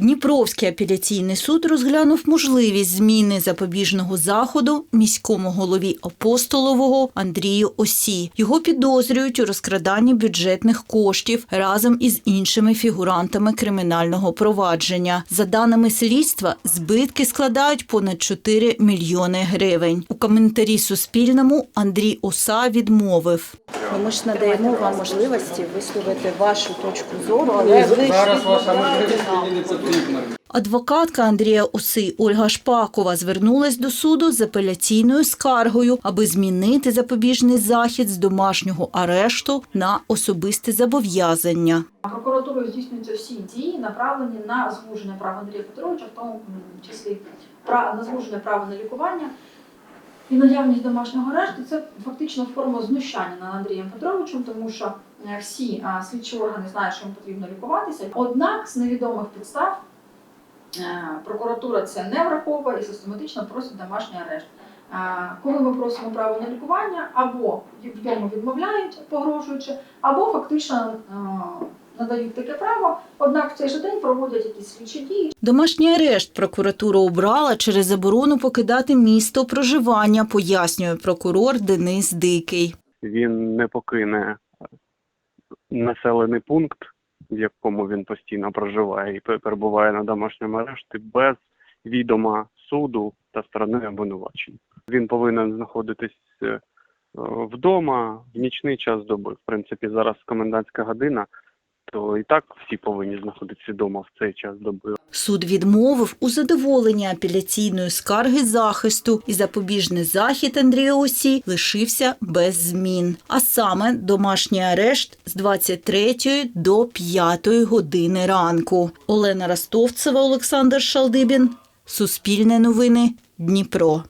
Дніпровський апеляційний суд розглянув можливість зміни запобіжного заходу міському голові апостолового Андрію Осі. Його підозрюють у розкраданні бюджетних коштів разом із іншими фігурантами кримінального провадження. За даними слідства, збитки складають понад 4 мільйони гривень. У коментарі Суспільному Андрій Оса відмовив. Ну, Ми ж надаємо вам можливості висловити вашу точку зору, але ви Зараз ваша можливість мені не потрібна. Адвокатка Андрія Оси Ольга Шпакова звернулась до суду з апеляційною скаргою, аби змінити запобіжний захід з домашнього арешту на особисте зобов'язання. Прокуратурою здійснюються всі дії, направлені на звуження права Андрія Петровича, в тому числі пра- на звуження права на лікування і наявність домашнього арешту. Це фактично форма знущання над Андрієм Петровичем, тому що е, всі слідчі органи знають, що їм потрібно лікуватися. Однак з невідомих підстав е, прокуратура це не враховує і систематично просить домашній арешт. Е, Коли ми просимо право на лікування, або в відмовляють, погрожуючи, або фактично надають таке право, однак в цей же день проводять якісь слідчі дії, Домашній арешт прокуратура обрала через заборону покидати місто проживання, пояснює прокурор Денис Дикий. він не покине населений пункт, в якому він постійно проживає і перебуває на домашньому арешті без відома суду та сторони обвинувачень. Він повинен знаходитись е, вдома в нічний час доби. В принципі, зараз комендантська година, то і так всі повинні знаходитися вдома в цей час доби. Суд відмовив у задоволенні апеляційної скарги захисту, і запобіжний захід Андрія Осі лишився без змін. А саме домашній арешт з 23 до 5 години ранку. Олена Ростовцева, Олександр Шалдибін. Суспільне новини. Дніпро.